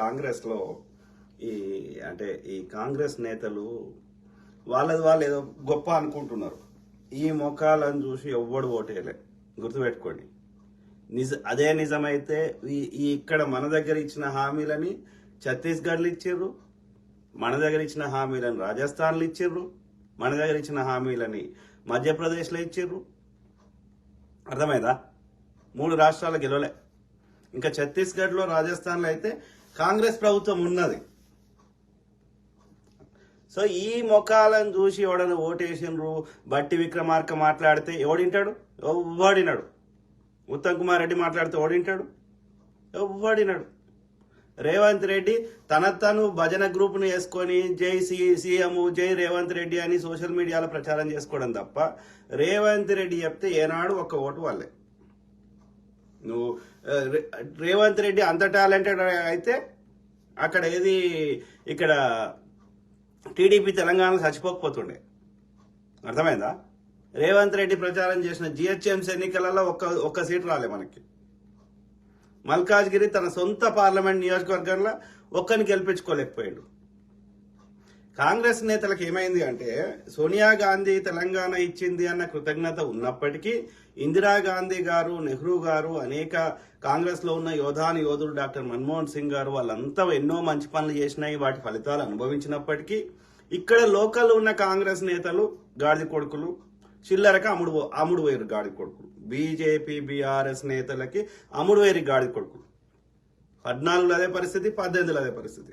కాంగ్రెస్లో ఈ అంటే ఈ కాంగ్రెస్ నేతలు వాళ్ళది వాళ్ళు ఏదో గొప్ప అనుకుంటున్నారు. ఈ ముఖాలను చూసి ఎవ్వడు ఓటేయలే. గుర్తుపెట్టుకోండి. నిజ అదే నిజమైతే ఈ ఈ ఇక్కడ మన దగ్గర ఇచ్చిన హామీలని ఛత్తీస్గఢ్లు ఇచ్చిర్రు. మన దగ్గర ఇచ్చిన హామీలను రాజస్థాన్లు ఇచ్చిర్రు. మన దగ్గర ఇచ్చిన హామీలని మధ్యప్రదేశ్లో ఇచ్చిర్రు. అర్థమైందా? మూడు రాష్ట్రాలు గెలవలే. ఇంకా ఛత్తీస్గఢ్లో రాజస్థాన్లో అయితే కాంగ్రెస్ ప్రభుత్వం ఉన్నది. సో ఈ ముఖాలను చూసి ఎవడన్నా ఓటేసినరు బట్టి విక్రమార్క మాట్లాడితే ఎవడింటాడు? ఎవ్వడినాడు. ఉత్తమ్ కుమార్ రెడ్డి మాట్లాడితే ఓడింటాడు ఎవ్వడినాడు. రేవంత్ రెడ్డి తన తను భజన గ్రూప్ను వేసుకొని జై సి సీఎం జై రేవంత్ రెడ్డి అని సోషల్ మీడియాలో ప్రచారం చేసుకోవడం తప్ప రేవంత్ రెడ్డి చెప్తే ఏనాడు ఒక్క ఓటు వాళ్ళే. నువ్వు రేవంత్ రెడ్డి అంత టాలెంటెడ్ అయితే అక్కడ ఏది ఇక్కడ టీడీపీ తెలంగాణ చచ్చిపోకపోతుండే. అర్థమైందా? రేవంత్ రెడ్డి ప్రచారం చేసిన జిహెచ్ఎంసీ ఎన్నికలలో ఒక్క ఒక్క సీట్ రాలే మనకి. మల్కాజ్గిరి తన సొంత పార్లమెంట్ నియోజకవర్గంలో ఒక్కరిని గెలిపించుకోలేకపోయాడు. కాంగ్రెస్ నేతలకు ఏమైంది అంటే సోనియా గాంధీ తెలంగాణ ఇచ్చింది అన్న కృతజ్ఞత ఉన్నప్పటికీ ఇందిరాగాంధీ గారు నెహ్రూ గారు అనేక కాంగ్రెస్లో ఉన్న యోధాని యోధుడు డాక్టర్ మన్మోహన్ సింగ్ గారు వాళ్ళంతా ఎన్నో మంచి పనులు చేసినాయి వాటి ఫలితాలు అనుభవించినప్పటికీ ఇక్కడ లోకల్ ఉన్న కాంగ్రెస్ నేతలు గాడిద కొడుకులు చిల్లరక అమ్ముడు అమ్ముడు వేరు గాడి కొడుకులు. బీజేపీ బీఆర్ఎస్ నేతలకి అమ్ముడు వేరు గాడి కొడుకులు. పద్నాలుగులో అదే పరిస్థితి పద్దెనిమిదిలో అదే పరిస్థితి.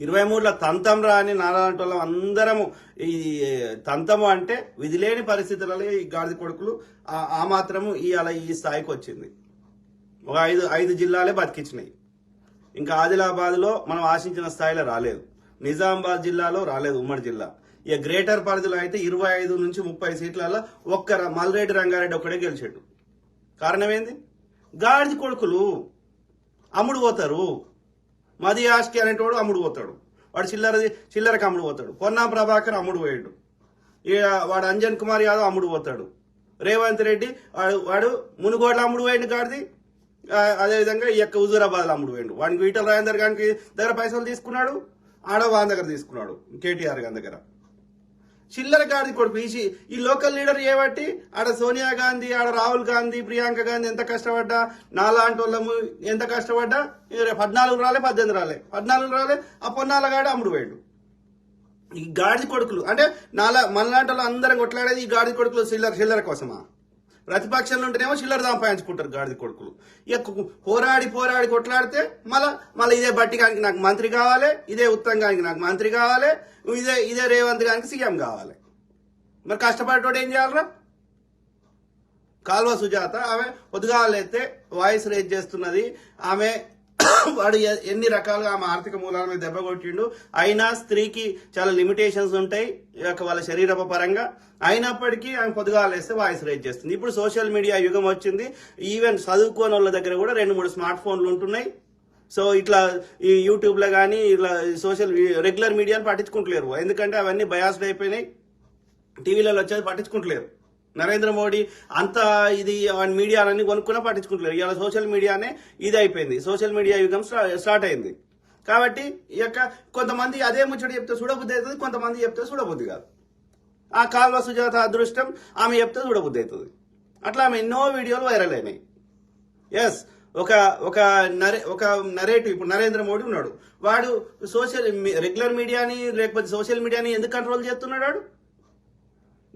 ఇరవై మూడులో తంతం రాని నాలాంటి వాళ్ళం అందరము ఈ తంతము అంటే విధిలేని పరిస్థితులలో ఈ గాడిద కొడుకులు ఆ- మాత్రము ఈ అలా ఈ స్థాయికి వచ్చింది. ఒక ఐదు ఐదు జిల్లాలే బతికించినాయి ఇంకా ఆదిలాబాద్లో మనం ఆశించిన స్థాయిలో రాలేదు. నిజామాబాద్ జిల్లాలో రాలేదు ఉమ్మడి జిల్లా. ఇక గ్రేటర్ పరిధిలో అయితే ఇరవై ఐదు నుంచి ముప్పై సీట్లలో ఒక్క మల్రెడ్డి రంగారెడ్డి ఒక్కడే గెలిచాడు. కారణం ఏంది గాడిద కొడుకులు అమ్ముడు పోతారు. మది ఆస్కి అనేటోడు అమ్ముడు పోతాడు. వాడు చిల్లర చిల్లరకు అమ్ముడు పోతాడు. పొన్నా ప్రభాకర్ అమ్ముడు పోయాడు. ఇక వాడు అంజన్ కుమార్ యాదవ్ అమ్ముడు పోతాడు. రేవంత్ రెడ్డి వాడు వాడు మునుగోడ్ల అమ్ముడు పోయిండు కాడిది. అదేవిధంగా ఈ యొక్క హుజూరాబాద్లో అమ్ముడు పోయిండు. వాడికి ఈటల రాజేందర్ గారికి దగ్గర పైసలు తీసుకున్నాడు ఆడ దగ్గర తీసుకున్నాడు కేటీఆర్ గారి దగ్గర. చిల్లర గాడి కొడుకు. ఈ ఈ లోకల్ లీడర్ ఏబట్టి ఆడ సోనియా గాంధీ ఆడ రాహుల్ గాంధీ ప్రియాంక గాంధీ ఎంత కష్టపడ్డా? నాలాంటి వాళ్ళము ఎంత కష్టపడ్డా? పద్నాలుగు రాలే పద్దెనిమిది రాలే. పద్నాలుగు రాలే ఆ పొన్నాలగాడు అమ్ముడు పోయాడు. ఈ గాడిద కొడుకులు అంటే నాలా మనలాంటి వాళ్ళు అందరం కొట్లాడేది ఈ గాడిద కొడుకులు చిల్లర చిల్లర కోసమా? ప్రతిపక్షంలో ఉంటేనేమో చిల్లర సంపాదించుకుంటారు గాడిద కొడుకులు. ఇక పోరాడి పోరాడి కొట్లాడితే మళ్ళా మళ్ళీ ఇదే బట్టి గానికి నాకు మంత్రి కావాలి ఇదే ఉత్తమ్ గానికి నాకు మంత్రి కావాలి ఇదే ఇదే రేవంత్ గానికి సీఎం కావాలి. మరి కష్టపడేటోడు ఏం చేయాలరా కాల్వ సుజాత ఆమె పొద్దుగాలైతే వాయిస్ రేజ్ చేస్తున్నది? ఆమె వాడు ఎన్ని రకాలుగా ఆమె ఆర్థిక మూలాల మీద దెబ్బ కొట్టిండు. అయినా స్త్రీకి చాలా లిమిటేషన్స్ ఉంటాయి యొక్క వాళ్ళ శరీర పరంగా. అయినప్పటికీ ఆమె పొద్దుగాలేస్తే వాయిస్ రేజ్ చేస్తుంది. ఇప్పుడు సోషల్ మీడియా యుగం వచ్చింది. ఈవెన్ చదువుకోని వాళ్ళ దగ్గర కూడా రెండు మూడు స్మార్ట్ ఫోన్లు ఉంటున్నాయి. సో ఇట్లా ఈ యూట్యూబ్లో కానీ ఇట్లా సోషల్ రెగ్యులర్ మీడియాని పట్టించుకుంటలేరు. ఎందుకంటే అవన్నీ బయాస్డ్ అయిపోయినాయి. టీవీలలో వచ్చేది పట్టించుకుంటలేరు. నరేంద్ర మోడీ అంత ఇది మీడియా మీడియాలన్నీ కొనుక్కున్నా పట్టించుకుంటలేరు. ఇవాళ సోషల్ మీడియానే ఇది అయిపోయింది సోషల్ మీడియా యుగం స్టార్ట్ అయింది. కాబట్టి ఈ యొక్క కొంతమంది అదే ముచ్చట చెప్తే చూడబుద్ధి అవుతుంది కొంతమంది చెప్తే చూడబుద్ధి కాదు. ఆ కాల్వ సుజాత అదృష్టం ఆమె చెప్తే చూడబుద్ధి అవుతుంది. అట్లా ఆమె ఎన్నో వీడియోలు వైరల్ అయినాయి. ఎస్ ఒక ఒక నరే ఒక నరేటివ్ ఇప్పుడు నరేంద్ర మోడీ ఉన్నాడు. వాడు సోషల్ రెగ్యులర్ మీడియాని లేకపోతే సోషల్ మీడియాని ఎందుకు కంట్రోల్ చేస్తున్నాడు వాడు?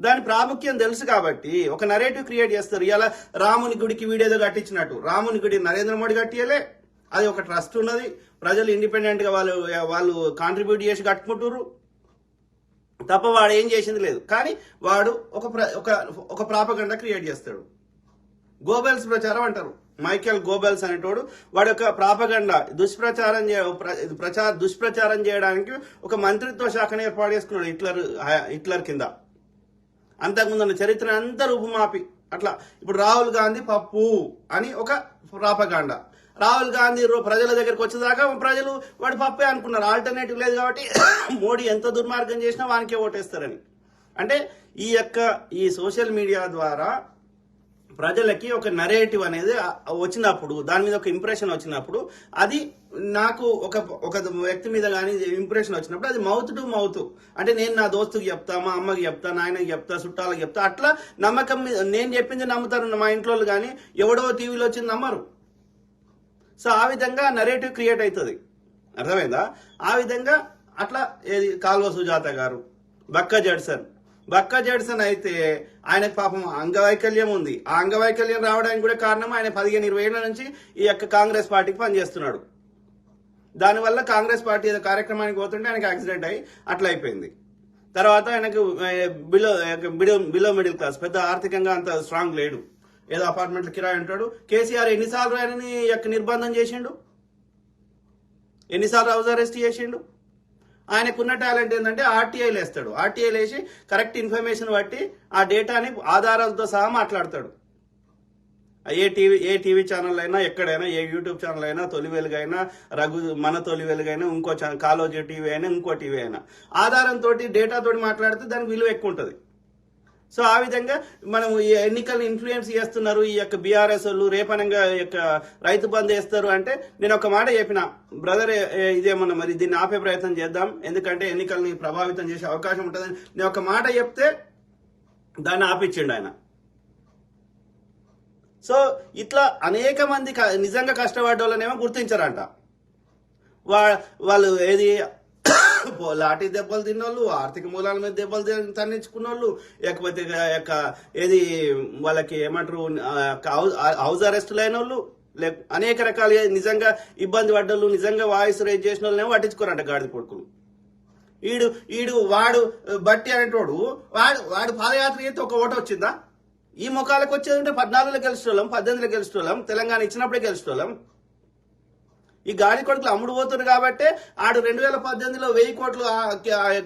దాని ప్రాముఖ్యం తెలుసు కాబట్టి ఒక నరేటివ్ క్రియేట్ చేస్తారు. ఇలా రాముని గుడికి వీడేదో కట్టించినట్టు. రాముని గుడి నరేంద్ర మోడీ కట్టియలే. అది ఒక ట్రస్ట్ ఉన్నది. ప్రజలు ఇండిపెండెంట్గా వాళ్ళు వాళ్ళు కాంట్రిబ్యూట్ చేసి కట్టుకుంటారు తప్ప వాడు ఏం చేసింది లేదు. కానీ వాడు ఒక ప్ర- ఒక ఒక ప్రాపగండ క్రియేట్ చేస్తాడు. గోబెల్స్ ప్రచారం అంటారు. మైకేల్ గోబెల్స్ అనేటోడు వాడి యొక్క ప్రాపగండ దుష్ప్రచారం ప్ర- ప్రచార దుష్ప్రచారం చేయడానికి ఒక మంత్రిత్వ శాఖను ఏర్పాటు చేసుకున్నాడు హిట్లర్ హిట్లర్ కింద. అంతకుముందున్న చరిత్ర అంతా రూపుమాపి అట్లా ఇప్పుడు రాహుల్ గాంధీ పప్పు అని ఒక ప్రాపగాండ రాహుల్ గాంధీ ప్రజల దగ్గరికి వచ్చేదాకా ప్రజలు వాడు పప్పే అనుకున్నారు. ఆల్టర్నేటివ్ లేదు కాబట్టి మోడీ ఎంత దుర్మార్గం చేసినా వానికే ఓటేస్తారని. అంటే ఈ యొక్క ఈ సోషల్ మీడియా ద్వారా ప్రజలకి ఒక నరేటివ్ అనేది వచ్చినప్పుడు దాని మీద ఒక ఇంప్రెషన్ వచ్చినప్పుడు అది నాకు ఒక ఒక వ్యక్తి మీద కానీ ఇంప్రెషన్ వచ్చినప్పుడు అది మౌత్ టు మౌత్ అంటే నేను నా దోస్తుకి చెప్తా మా అమ్మకి చెప్తా నాయనకి చెప్తా చుట్టాలకి చెప్తా అట్లా నమ్మకం మీద నేను చెప్పింది నమ్ముతారు మా ఇంట్లో వాళ్ళు కానీ ఎవడో టీవీలో వచ్చింది నమ్మరు. సో ఆ విధంగా నరేటివ్ క్రియేట్ అవుతుంది. అర్థమైందా? ఆ విధంగా అట్లా ఏది కాల్వ సుజాత గారు బక్క జడ్సన్. బక్క జడ్సన్ అయితే ఆయనకు పాపం అంగవైకల్యం ఉంది. ఆ అంగవైకల్యం రావడానికి కూడా కారణం ఆయన పదిహేను ఇరవై ఏళ్ళ నుంచి ఈ యొక్క కాంగ్రెస్ పార్టీకి పనిచేస్తున్నాడు. దానివల్ల కాంగ్రెస్ పార్టీ ఏదో కార్యక్రమానికి పోతుంటే ఆయనకు యాక్సిడెంట్ అయ్యి అట్లా అయిపోయింది. తర్వాత ఆయనకు below below below middle class పెద్ద ఆర్థికంగా అంత స్ట్రాంగ్ లేడు. ఏదో అపార్ట్మెంట్ కిరాయి ఉంటాడు. కేసీఆర్ ఎన్నిసార్లు ఆయనని యొక్క నిర్బంధం చేసిండు? ఎన్నిసార్లు హౌస్ అరెస్ట్ చేసిండు? ఆయనకున్న టాలెంట్ ఏంటంటే ఆర్టీఐలు వేస్తాడు ఆర్టీఐలు వేసి కరెక్ట్ ఇన్ఫర్మేషన్ బట్టి ఆ డేటాని ఆధారాలతో సహా మాట్లాడతాడు. ఏ టీవీ ఏ టీవీ ఛానల్ అయినా ఎక్కడైనా ఏ యూట్యూబ్ ఛానల్ అయినా తొలి వెలుగైనా రఘు మన తొలి వెలుగైనా ఇంకో ఛానల్ కాలోజీ టీవీ అయినా ఇంకో టీవీ అయినా. ఆధారంతో డేటాతోటి మాట్లాడితే దానికి విలువ ఎక్కువ ఉంటుంది సో ఆ విధంగా మనం ఈ ఎన్నికలను ఇన్ఫ్లుయెన్స్ చేస్తున్నారు ఈ యొక్క బీఆర్ఎస్ వాళ్ళు రేపనంగా ఈ యొక్క రైతు బంద్ వేస్తారు అంటే నేను ఒక మాట చెప్పిన బ్రదర్ ఇదేమన్నా మరి దీన్ని ఆపే ప్రయత్నం చేద్దాం ఎందుకంటే ఎన్నికల్ని ప్రభావితం చేసే అవకాశం ఉంటుందని. నేను ఒక మాట చెప్తే దాన్ని ఆపిచ్చిండు ఆయన. సో ఇట్లా అనేక మంది క- నిజంగా కష్టపడ్డ వాళ్ళనేమో గుర్తించారంట. వా వాళ్ళు ఏది పో- లాఠీ దెబ్బలు తిన్నోళ్ళు ఆర్థిక మూలాల మీద దెబ్బలు తిన- తన్నించుకున్న వాళ్ళు లేకపోతే యొక్క ఏది వాళ్ళకి ఏమంటారు హౌస్ అరెస్టులు అయిన వాళ్ళు లేక అనేక రకాల నిజంగా ఇబ్బంది పడ్డోళ్ళు నిజంగా వాయిస్ రేజ్ చేసిన వాళ్ళనేమో పట్టించుకోరంట గాడిద కొడుకులు. ఈడు ఈడు వాడు బట్టి అనేటోడు వాడు వాడు పాదయాత్ర చేస్తే ఒక ఓటు వచ్చిందా ఈ ముఖాలకు వచ్చేది ఉంటే పద్నాలుగులో గెలిచేటోళ్ళం పద్దెనిమిదిలో గెలిచేటోళ్ళం తెలంగాణ ఇచ్చినప్పుడే గెలిచేటోళ్ళం ఈ గాడి కొడుకులు అమ్ముడు పోతున్నారు కాబట్టి ఆడు రెండు వేల పద్దెనిమిదిలో వెయ్యి కోట్లు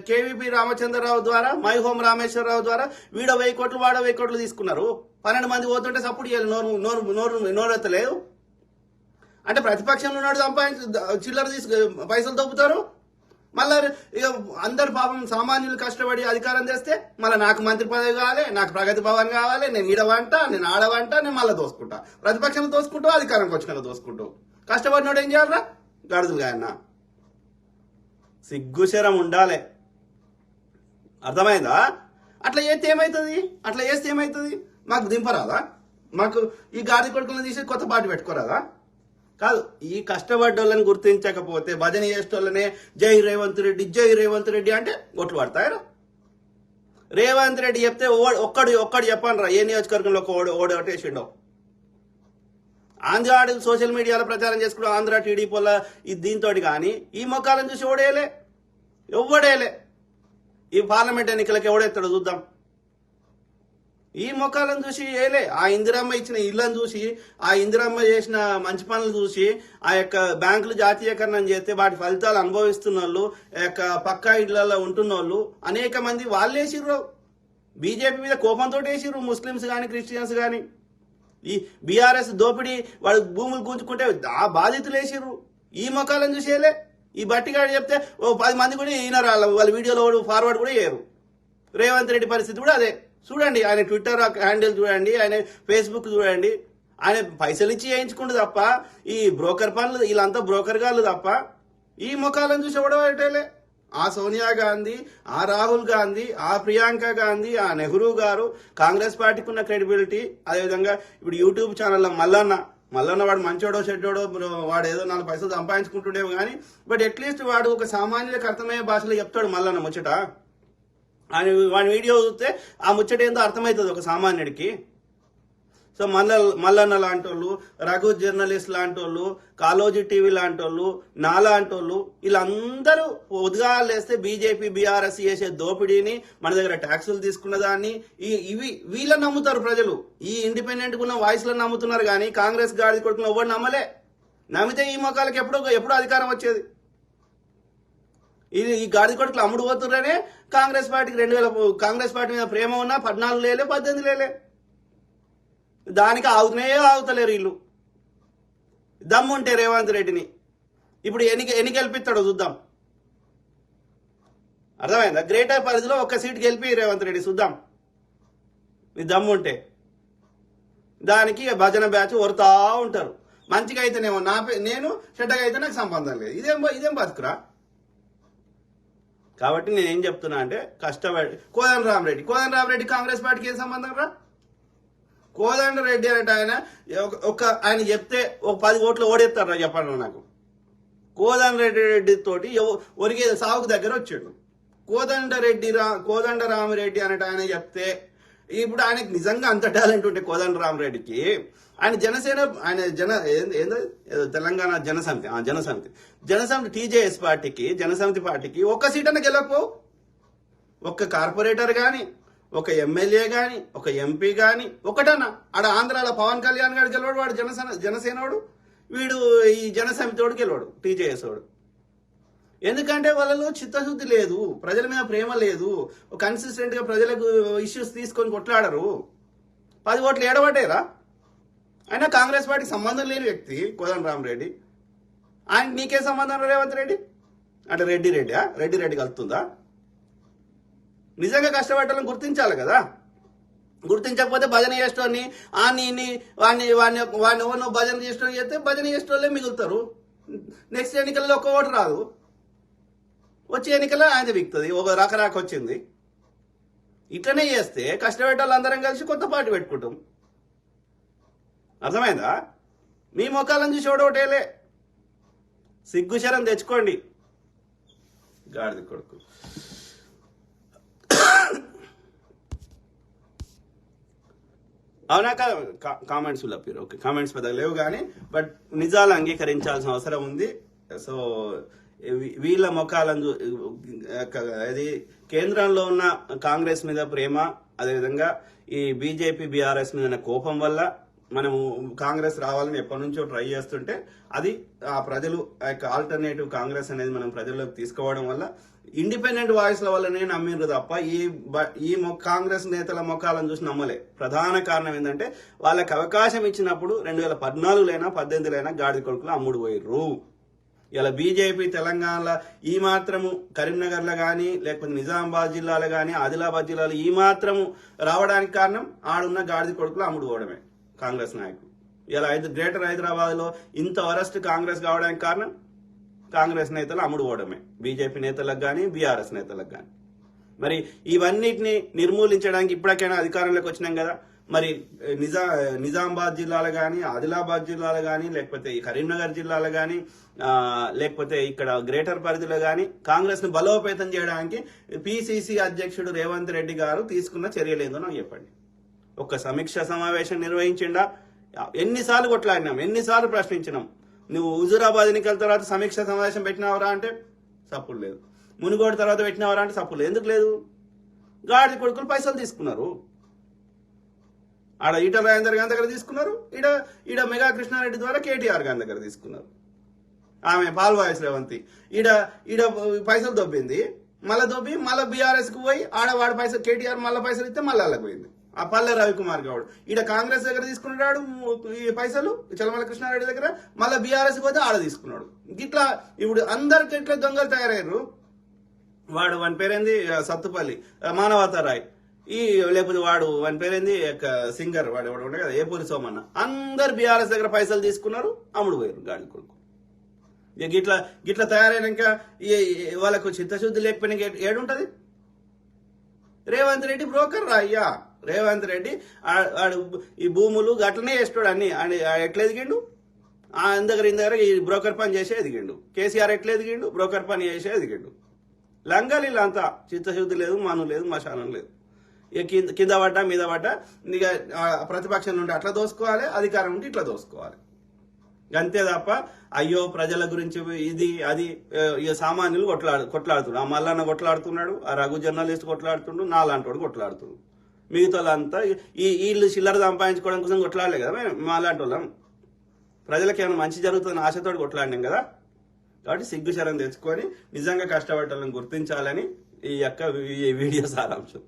కేవీపీ రామచంద్రరావు ద్వారా మై హోమ్ రామేశ్వరరావు ద్వారా వీడో వెయ్యి కోట్లు వాడో వెయ్యి కోట్లు తీసుకున్నారు. పన్నెండు మంది పోతుంటే సపోర్ట్ చేయాలి. నోరు నోరు నోరు నోరెత్తలేదు అంటే ప్రతిపక్షంలో ఉన్నాడు సంపాదించి చిల్లర తీసుకు పైసలు దొబ్బుతారు మళ్ళా ఇక అందరు పాపం సామాన్యులు కష్టపడి అధికారం చేస్తే మళ్ళీ నాకు మంత్రి పదవి కావాలి నాకు ప్రగతి భవన్ కావాలి నేను ఈడవంట నేను ఆడవంట నేను మళ్ళీ దోసుకుంటా. ప్రతిపక్షం దోసుకుంటూ అధికారంకి వచ్చిన దోసుకుంటూ కష్టపడినోడు ఏం చేయాలరా? గడుదులు ఆయన సిగ్గుశరం ఉండాలి. అర్థమైందా? అట్లా చేస్తే ఏమవుతుంది అట్లా చేస్తే ఏమవుతుంది మాకు దింపరాదా? మాకు ఈ గాడి కొడుకులను తీసి కొత్త పాటు పెట్టుకోరాదా? కాదు ఈ కష్టపడ్డోళ్ళని గుర్తించకపోతే భజన చేసేటోళ్ళనే జై రేవంత్ రెడ్డి జై రేవంత్ రెడ్డి అంటే ఓట్లు పడతాయరా రేవంత్ రెడ్డి చెప్తే ఒక్కడు ఒక్కడు చెప్పాను రా ఏ నియోజకవర్గంలో ఒక ఓడి ఓడి ఆంధ్ర సోషల్ మీడియాలో ప్రచారం చేసుకుంటూ ఆంధ్ర టీడీపీ వల్ల ఇది దీంతో కానీ ఈ మొక్కలను చూసి ఓడేయలే. ఎవడేలే ఈ పార్లమెంట్ ఎన్నికలకు ఎవడెత్తాడు చూద్దాం. ఈ ముఖాలను చూసి ఏలే ఆ ఇందిరమ్మ ఇచ్చిన ఇళ్ళని చూసి ఆ ఇందిరమ్మ చేసిన మంచి పనులు చూసి ఆ యొక్క బ్యాంకులు జాతీయకరణం చేస్తే వాటి ఫలితాలు అనుభవిస్తున్న వాళ్ళు యొక్క పక్కా ఇళ్ళలో ఉంటున్న వాళ్ళు అనేక మంది వాళ్ళు వేసిర్రు బీజేపీ మీద కోపంతో వేసిర్రు ముస్లిమ్స్ కానీ క్రిస్టియన్స్ కానీ ఈ బీఆర్ఎస్ దోపిడీ వాళ్ళు భూములు గుంజుకుంటే ఆ బాధితులు వేసిర్రు ఈ ముఖాలను చూసేలే ఈ బట్టిగాడు చెప్తే ఓ పది మంది కూడా ఈయన వాళ్ళ వీడియోలో ఫార్వర్డ్ కూడా చేయరు రేవంత్ రెడ్డి పరిస్థితి కూడా అదే. చూడండి ఆయన ట్విట్టర్ హ్యాండిల్ చూడండి ఆయన ఫేస్బుక్ చూడండి. ఆయన పైసలు ఇచ్చి చేయించుకుంటు తప్ప ఈ బ్రోకర్ పనులు వీళ్ళంతా బ్రోకర్ గాళ్ళు తప్ప ఈ ముఖాలను చూసి ఎవడబట్టేలే ఆ సోనియా గాంధీ ఆ రాహుల్ గాంధీ ఆ ప్రియాంక గాంధీ ఆ నెహ్రూ గారు కాంగ్రెస్ పార్టీకి ఉన్న క్రెడిబిలిటీ అదేవిధంగా ఇప్పుడు యూట్యూబ్ ఛానల్లో మల్లన్న మల్లన్న వాడు మంచోడో చెడ్డోడో వాడు ఏదో నాలుగు పైసలు సంపాదించుకుంటుండేమో కానీ బట్ అట్లీస్ట్ వాడు ఒక సామాన్యులకు అర్థమయ్యే భాషలో చెప్తాడు మల్లన్న ముచ్చట. ఆయన వాడి వీడియో చూస్తే ఆ ముచ్చట ఏందో అర్థమవుతుంది ఒక సామాన్యుడికి. సో మల్ల మల్లన్న లాంటి వాళ్ళు రఘు జర్నలిస్ట్ లాంటి వాళ్ళు కాలోజీ టీవీ లాంటి వాళ్ళు నా లాంటి వాళ్ళు వీళ్ళందరూ ఉద్గాలేస్తే బీజేపీ బీఆర్ఎస్ చేసే దోపిడీని మన దగ్గర ట్యాక్సులు తీసుకున్న దాన్ని ఈ ఇవి వీళ్ళని నమ్ముతారు ప్రజలు. ఈ ఇండిపెండెంట్ ఉన్న వాయిస్లను నమ్ముతున్నారు కానీ కాంగ్రెస్ గాడి కొడుకుని ఎవరు నమ్మలే? నమ్మితే ఈ మొక్కలకి ఎప్పుడో ఎప్పుడో అధికారం వచ్చేది. ఇది ఈ గాడి కొడుకులు అమ్ముడు పోతున్నారనే కాంగ్రెస్ పార్టీకి రెండు వేల కాంగ్రెస్ పార్టీ మీద ప్రేమ ఉన్నా పద్నాలుగు లేలే పద్దెనిమిది లేలే. దానికి ఆగుతూనే ఆగుతలేరు వీళ్ళు. దమ్ముంటే రేవంత్ రెడ్డిని. ఇప్పుడు ఎన్ని ఎన్ని గెలిపిస్తాడో చూద్దాం. అర్థమైందా? గ్రేటర్ పరిధిలో ఒక్క సీట్ గెలిపి రేవంత్ రెడ్డి చూద్దాం. ఈ దమ్ముంటే. దానికి భజన బ్యాచ్ వరుతా ఉంటారు. మంచిగా అయితేనేమో నా పే- నేను చెడ్డగా అయితే నాకు సంబంధం లేదు. ఇదేం ఇదేం బతుకురా? కాబట్టి నేను ఏం చెప్తున్నా అంటే కష్టపడి కోదండ రామరెడ్డి కోదండ రామరెడ్డి కాంగ్రెస్ పార్టీకి ఏం సంబంధం రా? కోదండ రెడ్డి అంటే ఆయన ఒక- ఒక ఆయన చెప్తే ఒక పది ఓట్లు ఓడేస్తారా చెప్పండి నాకు. కోదండ రెడ్డి రెడ్డి తోటి ఎవ- ఒరిగే సావుకు దగ్గర వచ్చాడు. కోదండ రెడ్డి రా కోదండ రామరెడ్డి అనేట ఆయన చెప్తే ఇప్పుడు ఆయనకి నిజంగా అంత టాలెంట్ ఉంటే కోదండ రామరెడ్డికి ఆయన జనసేన ఆయన జన ఏంది ఏందో? తెలంగాణ జనసమితి ఆ జనసమితి. జనసమితి టీజేఎస్ పార్టీకి జనసమితి పార్టీకి ఒక్క సీట్ అన్న గెలకపో ఒక్క కార్పొరేటర్ కానీ ఒక ఎమ్మెల్యే కానీ ఒక ఎంపీ కానీ ఒకటన్నా. ఆడ ఆంధ్రాలో పవన్ కళ్యాణ్ గారు గెలవాడు వాడు జనసేన జనసేనోడు. వీడు ఈ జనసమితోడు గెలవాడు టీజేఎస్ వాడు ఎందుకంటే వాళ్ళలో చిత్తశుద్ధి లేదు ప్రజల మీద ప్రేమ లేదు కన్సిస్టెంట్గా ప్రజలకు ఇష్యూస్ తీసుకొని కొట్లాడరు. పది ఓట్లు ఏడబడ్డారా అయినా కాంగ్రెస్ పార్టీకి సంబంధం లేని వ్యక్తి కోదండ రామరెడ్డి. ఆయన నీకే సంబంధం రేవంత్ రెడ్డి? అంటే రెడ్డి రెడ్డా? రెడ్డి రెడ్డి కలుతుందా నిజంగా కష్టపడ్డాలని గుర్తించాలి కదా. గుర్తించకపోతే భజన చేసేటోని ఆ నీని వాడిని వాడిని వాడిని ఎవరినో భజన చేసేటోని చేస్తే భజన చేసేటోళ్ళే మిగులుతారు. నెక్స్ట్ ఎన్నికల్లో ఒక్క ఓటు రాదు. వచ్చే ఎన్నికల్లో ఆయన విక్తుంది. ఒక రకరాక వచ్చింది. ఇట్లనే చేస్తే కష్టపడ్డ వాళ్ళందరం కలిసి కొత్త పార్టీ పెట్టుకుంటాం. అర్థమైందా? మీ ముఖాలను చూసి ఓడోటేలే సిగ్గుశరం తెచ్చుకోండి. గాడిద కొడుకు. అవునా? కామెంట్స్ లప్పారు ఓకే కామెంట్స్ పెద్దగా లేవు కానీ బట్ నిజాలు అంగీకరించాల్సిన అవసరం ఉంది. సో వీళ్ళ ముఖాలను చూ- అది కేంద్రంలో ఉన్న కాంగ్రెస్ మీద ప్రేమ అదేవిధంగా ఈ బీజేపీ బీఆర్ఎస్ మీద కోపం వల్ల మనము కాంగ్రెస్ రావాలని ఎప్పటి నుంచో ట్రై చేస్తుంటే అది ఆ ప్రజలు ఆ యొక్క ఆల్టర్నేటివ్ కాంగ్రెస్ అనేది మనం ప్రజల్లోకి తీసుకోవడం వల్ల ఇండిపెండెంట్ వాయిస్ల వల్లనే నమ్మిండ్రు తప్ప ఈ బ- ఈ కాంగ్రెస్ నేతల ముఖాలను చూసి నమ్మలే. ప్రధాన కారణం ఏంటంటే వాళ్ళకి అవకాశం ఇచ్చినప్పుడు రెండు వేల పద్నాలుగులైనా పద్దెనిమిదిలైనా గాడి కొడుకులు అమ్ముడు పోయిర్రు. ఇలా బీజేపీ తెలంగాణలో ఈ మాత్రము కరీంనగర్లో కానీ లేకపోతే నిజామాబాద్ జిల్లాలో కానీ ఆదిలాబాద్ జిల్లాలో ఈ మాత్రము రావడానికి కారణం ఆడున్న గాడిద కొడుకులు అమ్ముడు పోవడమే కాంగ్రెస్ నాయకులు. ఇలా ఐదు గ్రేటర్ హైదరాబాద్లో ఇంత వరస్ట్ కాంగ్రెస్ కావడానికి కారణం కాంగ్రెస్ నేతలు అమ్ముడు పోవడమే. బీజేపీ నేతలకు కానీ బీఆర్ఎస్ నేతలకు కానీ మరి ఇవన్నిటిని నిర్మూలించడానికి ఇప్పటికైనా అధికారంలోకి వచ్చినాం కదా? మరి నిజా నిజామాబాద్ జిల్లాలో కానీ ఆదిలాబాద్ జిల్లాలో కానీ లేకపోతే ఈ కరీంనగర్ జిల్లాలో కానీ లేకపోతే ఇక్కడ గ్రేటర్ పరిధిలో కానీ కాంగ్రెస్ను బలోపేతం చేయడానికి పిసిసి అధ్యక్షుడు రేవంత్ రెడ్డి గారు తీసుకున్న చర్యలేదో నాకు చెప్పండి. ఒక సమీక్ష సమావేశం నిర్వహించిండా? ఎన్నిసార్లు కొట్లాడినాం ఎన్నిసార్లు ప్రశ్నించినాం? నువ్వు హుజూరాబాద్ ఎన్నికల తర్వాత సమీక్ష సమావేశం పెట్టినావరా అంటే సప్పుడు లేదు. మునుగోడు తర్వాత పెట్టినావరా అంటే సప్పుడు లేదు. ఎందుకు లేదు? గాడి కొడుకులు పైసలు తీసుకున్నారు. ఆడ ఈటల రాజేందర్ గారి దగ్గర తీసుకున్నారు ఈడ ఈడ మెగా కృష్ణారెడ్డి ద్వారా కేటీఆర్ గారి దగ్గర తీసుకున్నారు. ఆమె పాల్వాయస్ రేవంతి ఈడ ఈడ పైసలు దొబ్బింది. మళ్ళీ దొబ్బి మళ్ళీ బీఆర్ఎస్కి పోయి ఆడ వాడి పైసలు కేటీఆర్ మళ్ళీ పైసలు ఇస్తే మళ్ళీ వాళ్ళకి పోయింది. ఆ పల్లె రవికుమార్ గౌడ్. ఈడ కాంగ్రెస్ దగ్గర తీసుకున్నాడు ఈ పైసలు చలమల కృష్ణారెడ్డి దగ్గర మళ్ళీ బీఆర్ఎస్ పోతే ఆడ తీసుకున్నాడు. ఇట్లా ఇప్పుడు అందరికి ఇట్లా దొంగలు తయారయ్యారు. వాడు వాని పేరేంది? సత్తుపల్లి. మానవతారాయ్ ఈ లేకపోతే వాడు వాని పేరేంది? సింగర్ వాడు ఎవడు ఉండే కదా ఏపూరి సోమన్న. అందరు బీఆర్ఎస్ దగ్గర పైసలు తీసుకున్నారు అమ్ముడు పోయారు గాడి కొడుకు. ఇక గిట్లా గిట్లా తయారైనాక ఈ- వాళ్ళకు చిత్తశుద్ధి లేకపోయినా ఏడుంటది? రేవంత్ రెడ్డి బ్రోకర్ రా అయ్యా. రేవంత్ రెడ్డి వాడు ఈ భూములు గట్లనే వేస్తాడు అన్ని. ఎట్లా ఎదిగిండు? ఆ దగ్గర ఇంత దగ్గర ఈ బ్రోకర్ పని చేసే ఎదిగిండు. కేసీఆర్ ఎట్లా ఎదిగిండు? బ్రోకర్ పని చేసే ఎదిగిండు. లంగాలు అంతా చిత్తశుద్ధి లేదు మను లేదు మశానం లేదు. కింద కింద పడ్డా మీద పడ్డా ఇక ప్రతిపక్షం నుండి అట్లా దోసుకోవాలి అధికారం ఉంటే ఇట్లా దోసుకోవాలి. అంతే తప్ప అయ్యో ప్రజల గురించి ఇది అది ఇక సామాన్యులు కొట్లాడు కొట్లాడుతున్నాడు ఆ మల్లన్న కొట్లాడుతున్నాడు ఆ రఘు జర్నలిస్ట్ కొట్లాడుతుండు నాలాంటోడు కొట్లాడుతుండు. మిగతా వాళ్ళంతా ఈ వీళ్ళు చిల్లర సంపాదించుకోవడం కోసం కొట్లాడలే కదా మా లాంటి వాళ్ళం ప్రజలకు ఏమైనా మంచి జరుగుతుందని ఆశతో కొట్లాడినాం కదా. కాబట్టి సిగ్గుశరం తెచ్చుకొని నిజంగా కష్టపడాలని గుర్తించాలని ఈ యొక్క ఈ వీడియో సారాంశం.